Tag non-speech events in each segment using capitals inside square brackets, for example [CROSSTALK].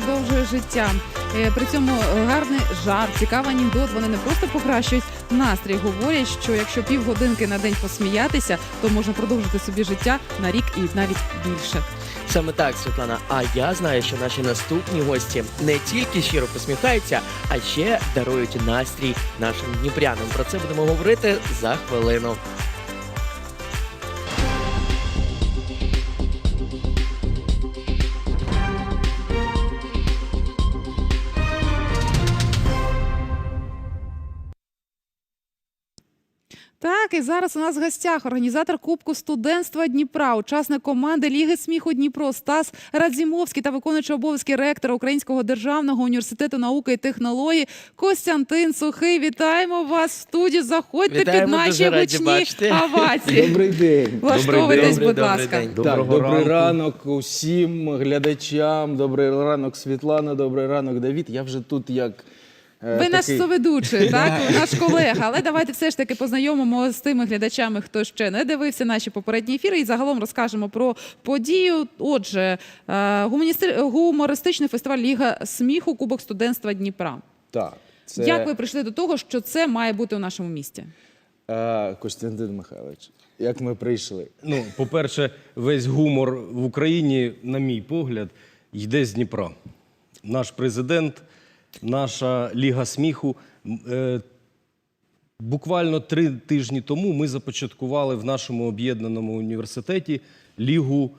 продовжує життя. Е, При цьому е, гарний жарт, цікавий анекдот. Вони не просто покращують настрій. Говорять, що якщо півгодинки на день посміятися, то можна продовжити собі життя на рік і навіть більше. Саме так, Світлана. А я знаю, що наші наступні гості не тільки щиро посміхаються, а ще дарують настрій нашим дніпрянам. Про це будемо говорити за хвилину. Так, і зараз у нас в гостях організатор Кубку студентства Дніпра, учасник команди Ліги сміху Дніпро Стас Радзімовський та виконуючий обов'язки ректора Українського державного університету науки і технології Костянтин Сухий. Вітаємо вас в студії. Заходьте Вітаємо, під наші дуже раді гучні бачити. овації. Добрий день. Влаштовуйтесь, Добрий будь день. ласка. Добрий так, добрий ранок усім глядачам. Добрий ранок, Світлана. Добрий ранок, Давід. Я вже тут як. Е, Ви наш такий- соведучий, [LAUGHS] так наш колега. Але давайте все ж таки познайомимо з тими глядачами, хто ще не дивився наші попередні ефіри, і загалом розкажемо про подію. Отже, е, гуманісти- гумористичний фестиваль Ліга сміху Кубок студентства Дніпра. Так, це Як ви прийшли до того, що це має бути у нашому місті? е, Костянтин Михайлович. Як ми прийшли? Ну, по-перше, весь гумор в Україні, на мій погляд, йде з Дніпра. Наш президент, наша Ліга сміху. е, Буквально три тижні тому ми започаткували в нашому об'єднаному університеті Лігу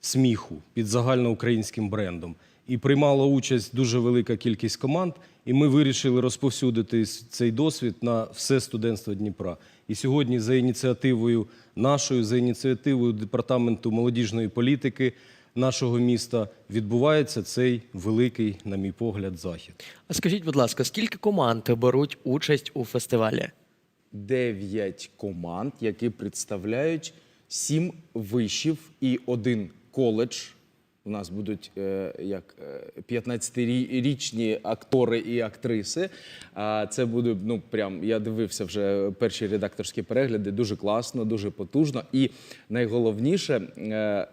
сміху під загальноукраїнським брендом. І приймала участь дуже велика кількість команд, і ми вирішили розповсюдити цей досвід на все студентство Дніпра. І сьогодні, за ініціативою нашою, за ініціативою департаменту молодіжної політики нашого міста, відбувається цей великий, на мій погляд, захід. А скажіть, будь ласка, скільки команд беруть участь у фестивалі? Дев'ять команд, які представляють сім вишів і один коледж. У нас будуть е, як е, 15-річні актори і актриси. А це буде ну прям я дивився вже перші редакторські перегляди. Дуже класно, дуже потужно. І найголовніше, е,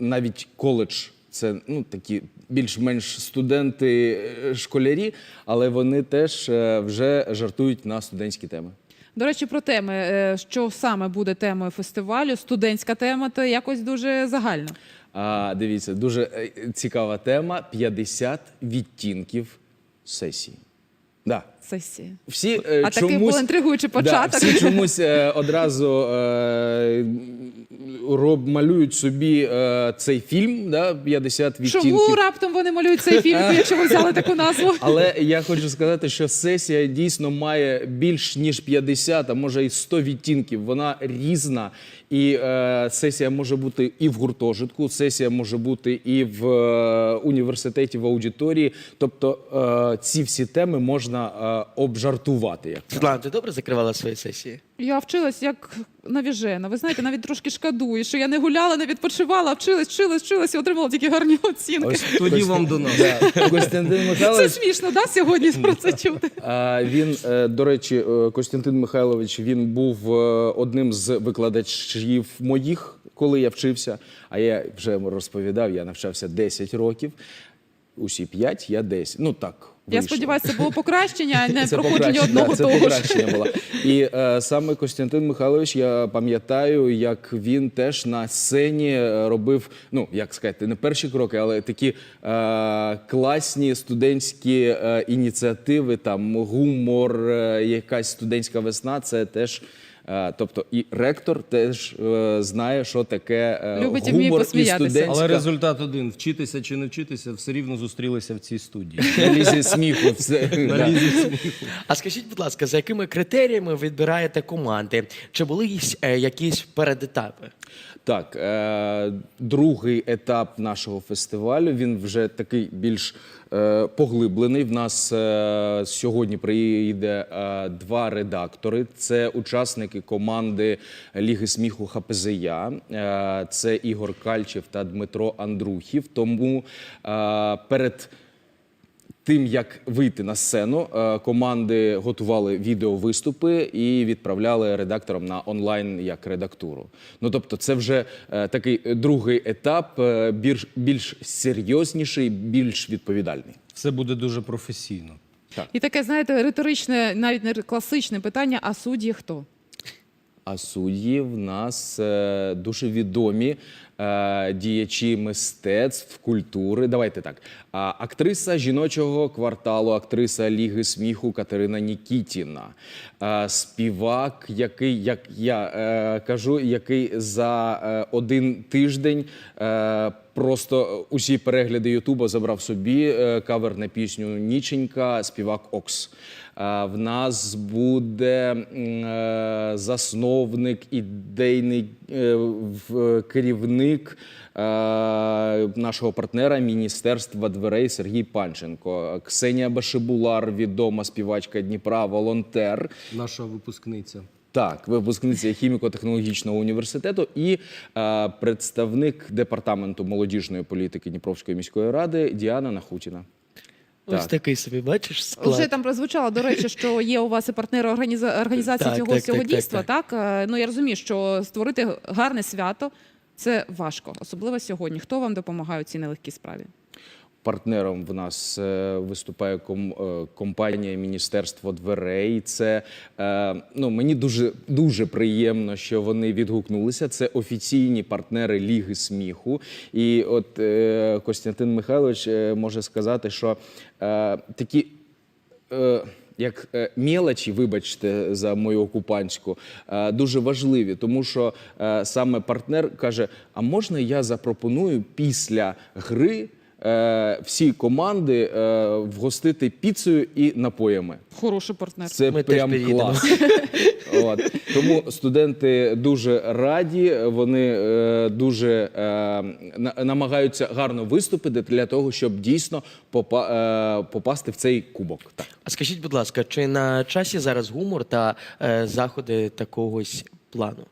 навіть коледж. Це ну такі більш-менш студенти, е, школярі, але вони теж е, вже жартують на студентські теми. До речі, про теми, е, що саме буде темою фестивалю, студентська тема, то якось дуже загально. А, дивіться, дуже цікава тема: 50 відтінків сесії. Да. Сесії. Всі А такий чомусь, був інтригуючий початок. Да, всі [LAUGHS] чомусь одразу е, роб, малюють собі е, цей фільм, да, 50 відтінків. Чому раптом вони малюють цей фільм, якщо ви взяли таку назву? [LAUGHS] Але я хочу сказати, що сесія дійсно має більш ніж 50, а може і 100 відтінків. Вона різна. І е, сесія може бути і в гуртожитку, сесія може бути і в е, університеті, в аудиторії. Тобто е, ці всі теми можна е, обжартувати. Як Світлана, ти добре закривала свої сесії? Я вчилась як навіжена. Ви знаєте, навіть трошки шкодую, що я не гуляла, не відпочивала, а вчилась, вчилась, вчилась і отримала тільки гарні оцінки. Ось Тоді вам до нас. Да. Костянтин Це Михайлович. смішно, да, сьогодні про це чути. [LAUGHS] А, Він, е, до речі, е, Костянтин Михайлович, він був е, одним з викладачів моїх, коли я вчився. А я вже розповідав, я навчався 10 років. Усі 5, я 10. Ну так. Я сподіваюся, це було покращення, а не [LAUGHS] Це проходження одного да, це того ж. покращення було. [LAUGHS] І е, саме Костянтин Михайлович, я пам'ятаю, як він теж на сцені е, робив, ну як сказати, не перші кроки, але такі е, класні студентські е, ініціативи, там гумор, е, якась студентська весна. Це теж. Е, Тобто і ректор теж е, знає, що таке е, Любить і гумор і студентська Але результат один: вчитися чи не вчитися, все рівно зустрілися в цій студії. [LAUGHS] на лізі сміху. А скажіть, будь ласка, за якими критеріями відбираєте команди? Чи були якісь, передетапи? Так, другий етап нашого фестивалю він вже такий більш поглиблений. В нас е, сьогодні приїде е, два редактори. Це учасники команди Ліги сміху ХПЗЯ. Е, це Ігор Кальчев та Дмитро Андрухів. Тому е, перед тим, як вийти на сцену, е, команди готували відеовиступи і відправляли редакторам на онлайн як редактуру. Ну тобто, це вже е, такий другий етап, е, більш, більш серйозніший, більш відповідальний. Все буде дуже професійно. Так. І таке, знаєте, риторичне, навіть не класичне питання: а судді хто? А судді в нас е, дуже відомі е, діячі мистецтв, культури. Давайте так. Актриса жіночого кварталу, актриса Ліги сміху Катерина Нікітіна, е, співак, який, як я кажу, який за один тиждень. Е, Просто усі перегляди Ютуба забрав собі е, кавер на пісню Ніченька, співак Окс. Е, В нас буде е, засновник, ідейний е, керівник е, нашого партнера Міністерства дверей Сергій Панченко. Ксенія Башибулар, відома співачка Дніпра, волонтер. Наша випускниця. Так, випускниця хіміко-технологічного університету і е, представник департаменту молодіжної політики Дніпровської міської ради Діана Нахутіна. Ось Так. такий собі, бачиш, склад. Вже там прозвучало, до речі, що є у вас і партнери організа- організації Так, цього так, всього так, так, дійства. Так, Е, ну я розумію, що створити гарне свято це важко, особливо сьогодні. Хто вам допомагає у цій нелегкій справі? Партнером в нас е, виступає е, компанія Міністерство дверей. Це е, ну мені дуже дуже приємно, що вони відгукнулися. Це офіційні партнери Ліги сміху. І от Костянтин Михайлович може сказати, що такі. як мелочі, вибачте за мою окупантську, е, дуже важливі, тому що саме партнер каже: а можна я запропоную після гри всі команди е, вгостити піцею і напоями? Хороший партнер. Це Ми прям приїдемо. клас. [LAUGHS] От. Тому студенти дуже раді, вони е, дуже е, на- намагаються гарно виступити для того, щоб дійсно попа- е, попасти в цей кубок. Так. А скажіть, будь ласка, чи на часі зараз гумор та е, заходи такогось плану?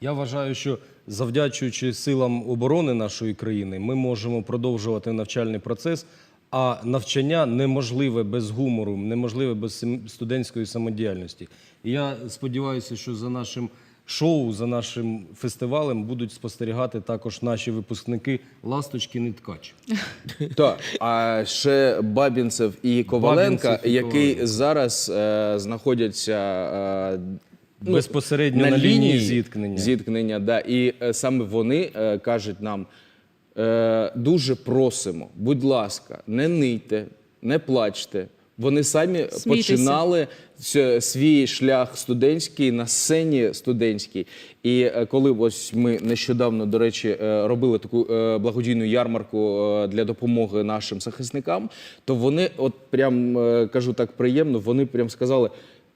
Я вважаю, що завдячуючи силам оборони нашої країни, ми можемо продовжувати навчальний процес. А навчання неможливе без гумору, неможливе без студентської самодіяльності. І я сподіваюся, що за нашим шоу, за нашим фестивалем будуть спостерігати також наші випускники Ласточкін і Ткач. [LAUGHS] Так, а ще Бабінцев і Коваленка, Бабінцев і які Коваленко. зараз е, знаходяться е, Безпосередньо на лінії зіткнення. зіткнення да, і е, саме вони е, кажуть нам: е, дуже просимо, будь ласка, не нийте, не плачте. Вони самі Смійтеся. починали сь- свій шлях студентський на сцені студентській. І е, коли ось ми нещодавно, до речі, е, робили таку е, благодійну ярмарку е, для допомоги нашим захисникам, то вони, от прям е, кажу так приємно, вони прям сказали: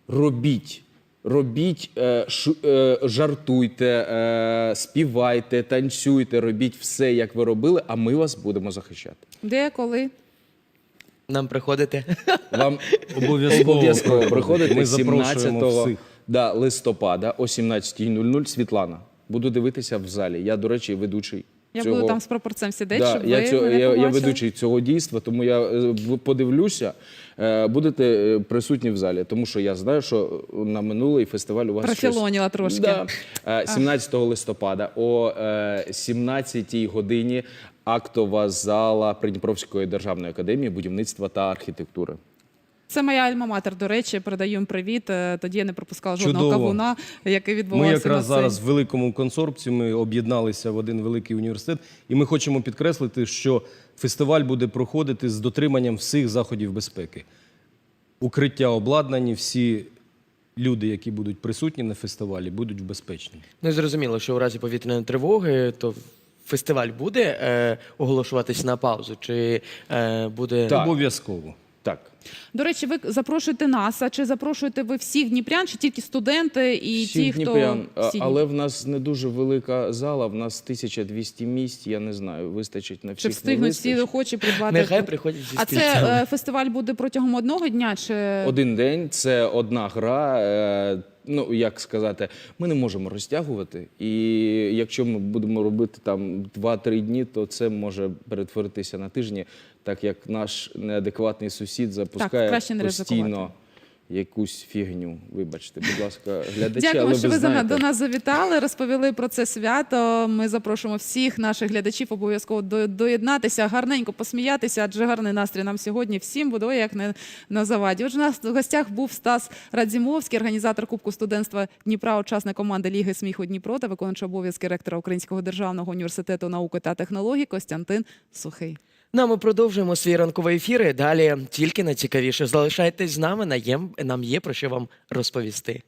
робіть. Робіть, е, е, жартуйте, е, співайте, танцюйте, робіть все, як ви робили, а ми вас будемо захищати. Де коли? Нам приходите? Вам [LAUGHS] Обов'язково обов'язково приходите. приходити Ми 17 всіх. да, листопада о 17.00 Світлана. Буду дивитися в залі. Я, до речі, ведучий. Я цього. буду там з пропорцем сидіти, Да, щоб я, ви цього- мене я, я ведучий цього дійства, тому я е, подивлюся. Е, Будете е, присутні в залі, тому що я знаю, що на минулий фестиваль у вас Профілоніла щось... трошки. Да. [LAUGHS] Е, 17 листопада о 17 годині актова зала Придніпровської державної академії будівництва та архітектури. Це моя альма-матер, до речі, передаю їм привіт. Е, Тоді я не пропускала жодного Чудово. кавуна, який Ми якраз на зараз в великому консорпції ми об'єдналися в один великий університет, і ми хочемо підкреслити, що фестиваль буде проходити з дотриманням всіх заходів безпеки. Укриття обладнані, всі люди, які будуть присутні на фестивалі, будуть безпечні. Ну, зрозуміло, що у разі повітряної тривоги, то фестиваль буде е, оголошуватись на паузу, чи е, буде Так. Обов'язково. Так, До речі, ви запрошуєте нас, а чи запрошуєте ви всіх дніпрян, чи тільки студенти і Всіх ті, хто дніпрян. Всі але в нас не дуже велика зала. В нас 1200 місць. Я не знаю, вистачить на всіх. чи встигнуть всі охочі придбати? Нехай приходять зі А це е, фестиваль буде протягом одного дня? Чи Один день це одна гра. е, Ну, як сказати, ми не можемо розтягувати. І якщо ми будемо робити там 2-3 дні, то це може перетворитися на тижні, так як наш неадекватний сусід запускає краще не постійно ризикувати. якусь фігню. Вибачте, будь ласка, [LAUGHS] глядачі, Дякуємо, але що ви знаєте. до нас завітали, розповіли про це свято. Ми запрошуємо всіх наших глядачів обов'язково до- доєднатися, гарненько посміятися, адже гарний настрій нам сьогодні всім буде як не на заваді. Отже, у нас в гостях був Стас Радзімовський, організатор Кубку студентства Дніпра, учасник команди Ліги сміху Дніпро та виконуючий обов'язки ректора Українського державного університету науки та технологій Костянтин Сухий. Ну, а ми продовжуємо свій ранковий ефір. і Далі тільки найцікавіше. Залишайтесь з нами. Нам є, про що вам розповісти.